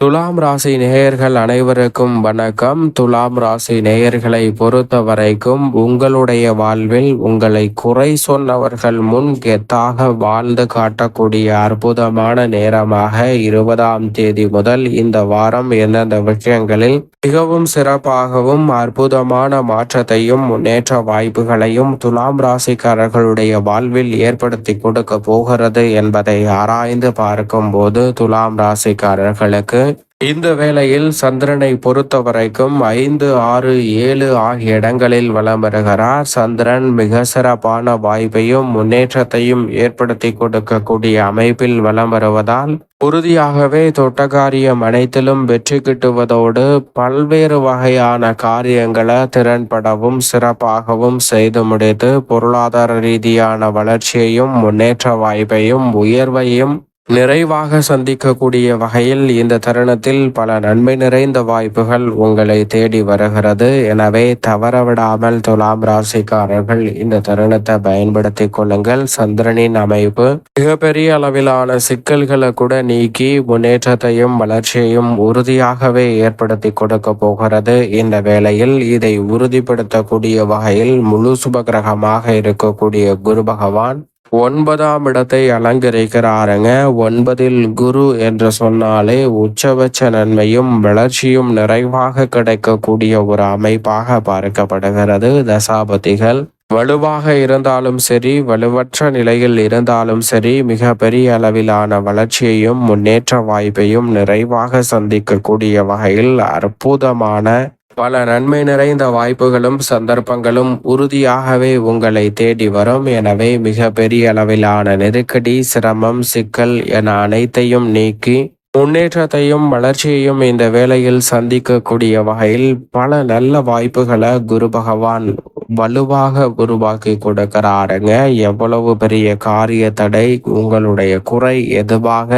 துலாம் ராசி நேயர்கள் அனைவருக்கும் வணக்கம். துலாம் ராசி நேயர்களை பொறுத்த வரைக்கும் உங்களுடைய வாழ்வில் உங்களை குறை சொன்னவர்கள் முன் கெத்தாக வாழ்ந்து காட்டக்கூடிய அற்புதமான நேரமாக இருபதாம் தேதி முதல் இந்த வாரம் எந்தெந்த விஷயங்களில் மிகவும் சிறப்பாகவும் அற்புதமான மாற்றத்தையும் முன்னேற்ற வாய்ப்புகளையும் துலாம் ராசிக்காரர்களுடைய வாழ்வில் ஏற்படுத்தி கொடுக்க போகிறது என்பதை ஆராய்ந்து பார்க்கும் போது துலாம் ராசிக்காரர்களுக்கு இந்த வேளையில் சந்திரனை பொறுத்த வரைக்கும் ஐந்து ஆறு ஏழு ஆகிய இடங்களில் வலம் வருகிறார். சந்திரன் மிக சிறப்பான வாய்ப்பையும் முன்னேற்றத்தையும் ஏற்படுத்தி கொடுக்கக்கூடிய அமைப்பில் வலம் வருவதால் உறுதியாகவே தொட்டகாரியம் அனைத்திலும் வெற்றி கிட்டுவதோடு பல்வேறு வகையான காரியங்களை திறன்படவும் சிறப்பாகவும் செய்து முடித்து பொருளாதார ரீதியான வளர்ச்சியையும் முன்னேற்ற வாய்ப்பையும் உயர்வையும் நிறைவாக சந்திக்கக்கூடிய வகையில் இந்த தருணத்தில் பல நன்மை நிறைந்த வாய்ப்புகள் உங்களை தேடி வருகிறது. எனவே தவறவிடாமல் துலாம் ராசிக்காரர்கள் இந்த தருணத்தை பயன்படுத்தி கொள்ளுங்கள். சந்திரனின் அமைப்பு மிகப்பெரிய அளவிலான சிக்கல்களை கூட நீக்கி முன்னேற்றத்தையும் வளர்ச்சியையும் உறுதியாகவே ஏற்படுத்தி கொடுக்க போகிறது. இந்த வேளையில் இதை உறுதிப்படுத்தக்கூடிய வகையில் முழு சுபகிரகமாக இருக்கக்கூடிய குரு பகவான் ஒன்பதாம் இடத்தை அலங்கரிக்கிறாருங்க. ஒன்பதில் குரு என்று சொன்னாலே உச்சபட்ச நன்மையும் வளர்ச்சியும் நிறைவாக கிடைக்கக்கூடிய ஒரு அமைப்பாக பார்க்கப்படுகிறது. தசாபதிகள் வலுவாக இருந்தாலும் சரி வலுவற்ற நிலையில் இருந்தாலும் சரி மிக பெரிய அளவிலான வளர்ச்சியையும் முன்னேற்ற வாய்ப்பையும் நிறைவாக சந்திக்கக்கூடிய வகையில் அற்புதமான பல நன்மை நிறைந்த வாய்ப்புகளும் சந்தர்ப்பங்களும் உறுதியாகவே உங்களை தேடி வரும். எனவே மிக பெரிய அளவிலான நெருக்கடி சிரமம் சிக்கல் என அனைத்தையும் நீக்கி முன்னேற்றத்தையும் வளர்ச்சியையும் இந்த வேளையில் சந்திக்கக்கூடிய வகையில் பல நல்ல வாய்ப்புகளை குரு பகவான் வலுவாக உருவாக்கி கொடுக்கிறாருங்க. எவ்வளவு பெரிய காரிய தடை உங்களுடைய குறை எதுவாக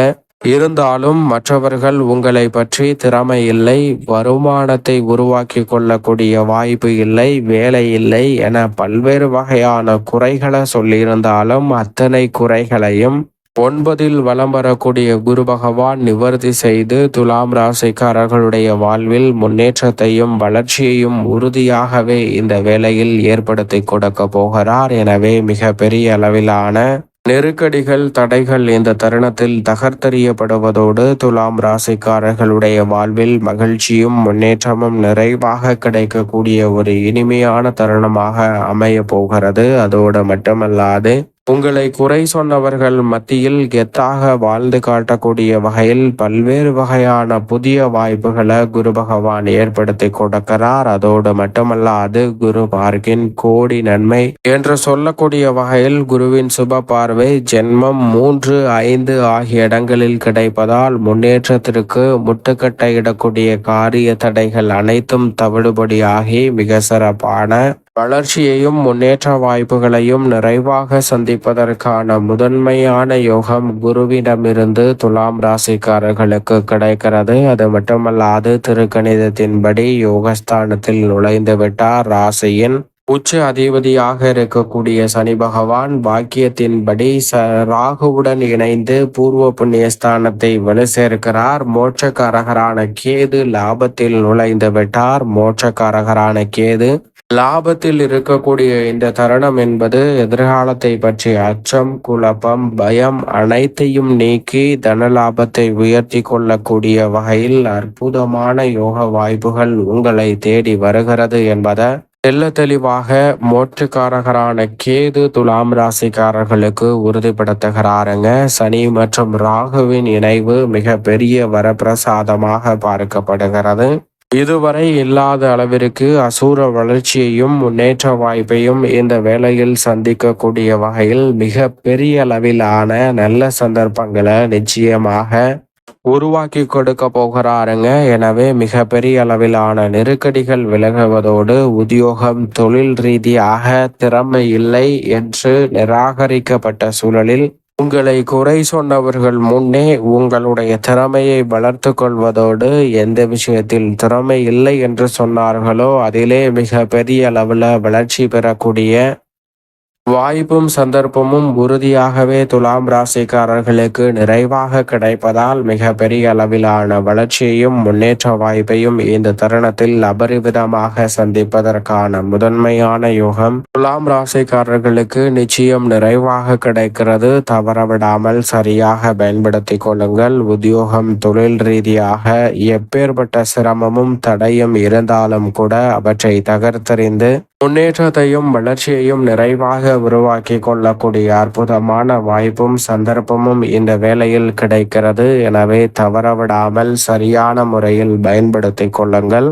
இருந்தாலும் மற்றவர்கள் உங்களை பற்றி திறமை இல்லை வருமானத்தை உருவாக்கி கொள்ளக்கூடிய வாய்ப்பு இல்லை வேலை இல்லை என பல்வேறு வகையான குறைகளை சொல்லியிருந்தாலும் அத்தனை குறைகளையும் ஒன்பதில் வலம் வரக்கூடிய குரு பகவான் நிவர்த்தி செய்து துலாம் ராசிக்காரர்களுடைய வாழ்வில் முன்னேற்றத்தையும் வளர்ச்சியையும் உறுதியாகவே இந்த வேளையில் ஏற்படுத்தி கொடுக்க போகிறார். எனவே மிக பெரிய அளவிலான நெருக்கடிகள் தடைகள் இந்த தருணத்தில் தகர்த்தெறியப்படுவதோடு துலாம் ராசிக்காரர்களுடைய வாழ்வில் மகிழ்ச்சியும் முன்னேற்றமும் நிறைவாக கிடைக்கக்கூடிய ஒரு இனிமையான தருணமாக அமைய போகிறது. அதோடு மட்டுமல்லாது உங்களை குறை சொன்னவர்கள் மத்தியில் கெத்தாக வாழ்ந்து காட்டக்கூடிய வகையில் பல்வேறு வகையான புதிய வாய்ப்புகளை குரு பகவான் ஏற்படுத்தி கொடுக்கிறார். அதோடு மட்டுமல்லாது குரு பார்க்கின் கோடி நன்மை என்று சொல்லக்கூடிய வகையில் குருவின் சுப பார்வை ஜென்மம் மூன்று ஐந்து ஆகிய இடங்களில் கிடைப்பதால் முன்னேற்றத்திற்கு முட்டுக்கட்டையிடக்கூடிய காரிய தடைகள் அனைத்தும் தவிடுபடியாகி மிக சிறப்பான வளர்ச்சியையும் முன்னேற்ற வாய்ப்புகளையும் நிறைவாக சந்திப்பதற்கான முதன்மையான யோகம் குருவிடமிருந்து துலாம் ராசிக்காரர்களுக்கு கிடைக்கிறது. அது மட்டுமல்லாது திருக்கணிதத்தின்படி யோகஸ்தானத்தில் நுழைந்துவிட்டார். ராசியின் உச்ச அதிபதியாக இருக்கக்கூடிய சனி பகவான் பாக்கியத்தின்படி ச ராகுவுடன் இணைந்து பூர்வ புண்ணிய ஸ்தானத்தை வலு சேர்க்கிறார் மோட்சக்காரகரான கேது லாபத்தில் நுழைந்து விட்டார். மோட்சக்காரகரான கேது லாபத்தில் இருக்கக்கூடிய இந்த தருணம் என்பது எதிர்காலத்தை பற்றிய அச்சம் குழப்பம் பயம் அனைத்தையும் நீக்கி தன லாபத்தை உயர்த்தி கொள்ளக்கூடிய வகையில் அற்புதமான யோக வாய்ப்புகள் உங்களை தேடி வருகிறது என்பதை தெல்ல தெளிவாக மோட்சக்காரகரான கேது துலாம் ராசிக்காரர்களுக்கு உறுதிப்படுத்துகிறாருங்க. சனி மற்றும் ராகுவின் இணைவு மிக பெரிய வரப்பிரசாதமாக பார்க்கப்படுகிறது. இதுவரை இல்லாத அளவிற்கு அசூர வளர்ச்சியையும் முன்னேற்ற வாய்ப்பையும் இந்த வேளையில் சந்திக்கக்கூடிய வகையில் மிக பெரிய அளவிலான நல்ல சந்தர்ப்பங்களை நிச்சயமாக உருவாக்கி கொடுக்க போகிறாருங்க. எனவே மிக பெரிய அளவிலான நெருக்கடிகள் விலகுவதோடு உத்தியோகம் தொழில் ரீதியாக திறமை இல்லை என்று நிராகரிக்கப்பட்ட சூழலில் உங்களை குறை சொன்னவர்கள் முன்னே உங்களுடைய திறமையை வளர்த்து கொள்வதோடு எந்த விஷயத்தில் திறமை இல்லை என்று சொன்னார்களோ அதிலே மிக பெரிய அளவில் வளர்ச்சி பெறக்கூடிய வாய்ப்பும் சந்தர்ப்பமும் உறுதியாகவே துலாம் ராசிக்காரர்களுக்கு நிறைவாக கிடைப்பதால் மிக பெரிய அளவிலான வளர்ச்சியையும் முன்னேற்ற வாய்ப்பையும் இந்த தருணத்தில் அபரிவிதமாக சந்திப்பதற்கான முதன்மையான யோகம். துலாம் ராசிக்காரர்களுக்கு நிச்சயம் நிறைவாக கிடைக்கிறது. தவறவிடாமல் சரியாக பயன்படுத்திக் கொள்ளுங்கள். உத்தியோகம் தொழில் ரீதியாக எப்பேற்பட்ட சிரமமும் தடையும் இருந்தாலும் கூட அவற்றை தகர்த்தறிந்து முன்னேற்றத்தையும் வளர்ச்சியையும் நிறைவாக உருவாக்கி கொள்ளக்கூடிய அற்புதமான வாய்ப்பும் சந்தர்ப்பமும் இந்த வேலையில் கிடைக்கிறது. எனவே தவறவிடாமல் சரியான முறையில் பயன்படுத்திக் கொள்ளுங்கள்.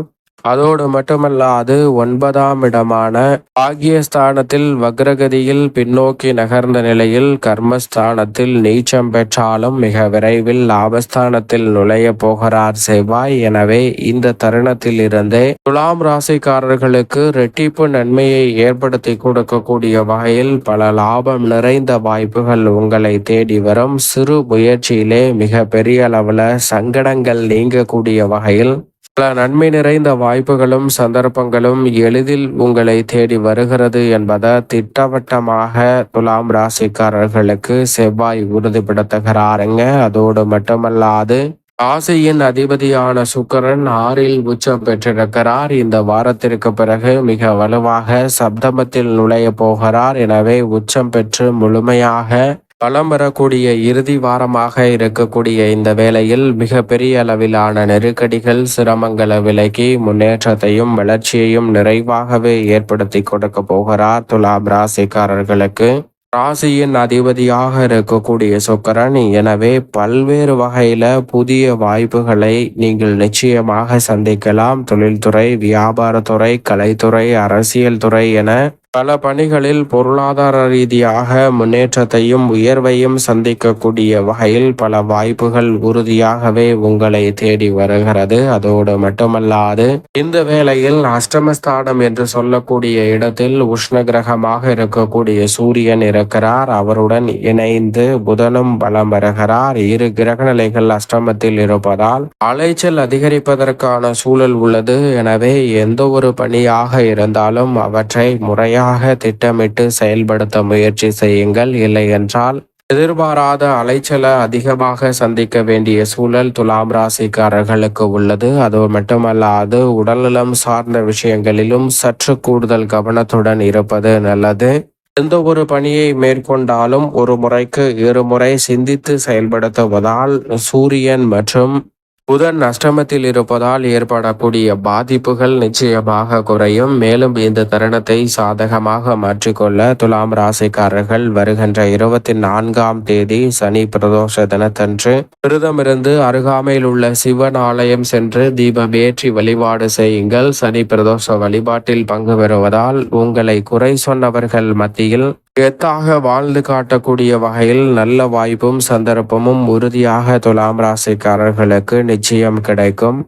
அதோடு மட்டுமல்லாது ஒன்பதாம் இடமான பாகியஸ்தானத்தில் வக்ரகதியில் பின்னோக்கி நகர்ந்த நிலையில் கர்மஸ்தானத்தில் நீச்சம் பெற்றாலும் மிக விரைவில் லாபஸ்தானத்தில் நுழைய போகிறார் செவ்வாய். எனவே இந்த தருணத்தில் இருந்தே துலாம் ராசிக்காரர்களுக்கு ரெட்டிப்பு நன்மையை ஏற்படுத்தி கொடுக்கக்கூடிய வகையில் பல லாபம் நிறைந்த வாய்ப்புகள் உங்களை தேடி வரும். சிறு முயற்சியிலே மிக பெரிய அளவில் சங்கடங்கள் நீங்கக்கூடிய வகையில் பல நன்மை நிறைந்த வாய்ப்புகளும் சந்தர்ப்பங்களும் எளிதில் உங்களை தேடி வருகிறது என்பதை திட்டவட்டமாக துலாம் ராசிக்காரர்களுக்கு செவ்வாய் உறுதிப்படுத்துகிறாருங்க. அதோடு மட்டுமல்லாது ஆசையின் அதிபதியான சுக்கரன் ஆறில் உச்சம் பெற்றிருக்கிறார். இந்த வாரத்திற்கு பிறகு மிக வலுவாக சப்தமத்தில் நுழைய போகிறார். எனவே உச்சம் பெற்று முழுமையாக பலம் வரக்கூடிய இறுதி வாரமாக இருக்கக்கூடிய இந்த வேளையில் மிக பெரிய அளவிலான நெருக்கடிகள் சிரமங்களை விலக்கி முன்னேற்றத்தையும் வளர்ச்சியையும் நிறைவாகவே ஏற்படுத்தி கொடுக்க போகிறார் துலாம் ராசிக்காரர்களுக்கு. ராசியின் அதிபதியாக இருக்கக்கூடிய சுக்கரன் எனவே பல்வேறு வகையில புதிய வாய்ப்புகளை நீங்கள் நிச்சயமாக சந்திக்கலாம். தொழில்துறை வியாபாரத்துறை கலைத்துறை அரசியல் துறை என பல பணிகளில் பொருளாதார ரீதியாக முன்னேற்றத்தையும் உயர்வையும் சந்திக்கக்கூடிய வகையில் பல வாய்ப்புகள் உறுதியாகவே உங்களை தேடி வருகிறது. அதோடு மட்டுமல்லாது இந்த வேளையில் அஷ்டமஸ்தானம் என்று சொல்லக்கூடிய இடத்தில் உஷ்ண கிரகமாக இருக்கக்கூடிய சூரியன் இருக்கிறார். அவருடன் இணைந்து புதனும் பலம் வருகிறார் இரு கிரகநிலைகள் அஷ்டமத்தில் இருப்பதால் அலைச்சல் அதிகரிப்பதற்கான சூழல் உள்ளது. எனவே எந்த ஒரு பணியாக இருந்தாலும் அவற்றை முறையாக முறையாக திட்டமிட்டு செயல்படுத்த முயற்சி செய்யுங்கள். இல்லை என்றால் எதிர்பாராத அலைச்சலை அதிகமாக சந்திக்க வேண்டிய சூழல் துலாம் ராசிக்காரர்களுக்கு உள்ளது. அது மட்டுமல்லாது உடல்நலம் சார்ந்த விஷயங்களிலும் சற்று கூடுதல் கவனத்துடன் இருப்பது நல்லது. எந்த ஒரு பணியை மேற்கொண்டாலும் ஒரு முறைக்கு இருமுறை சிந்தித்து செயல்படுத்துவதால் சூரியன் மற்றும் புதன் அஷ்டமத்தில் இருப்பதால் ஏற்படக்கூடிய பாதிப்புகள் நிச்சயமாக குறையும். மேலும் இந்த தருணத்தை சாதகமாக மாற்றிக்கொள்ள துலாம் ராசிக்காரர்கள் வருகின்ற இருபத்தி நான்காம் தேதி சனி பிரதோஷ தினத்தன்று விரதமிருந்து அருகாமையில் உள்ள சிவன் ஆலயம் சென்று தீபம் ஏற்றி வழிபாடு செய்யுங்கள். சனி பிரதோஷ வழிபாட்டில் பங்கு பெறுவதால் உங்களை குறை சொன்னவர்கள் மத்தியில் எத்தாக வாழ்ந்து காட்டக்கூடிய வகையில் நல்ல வாய்ப்பும் சந்தர்ப்பமும் உறுதியாக துலாம் ராசிக்காரர்களுக்கு நிச்சயம் கிடைக்கும்.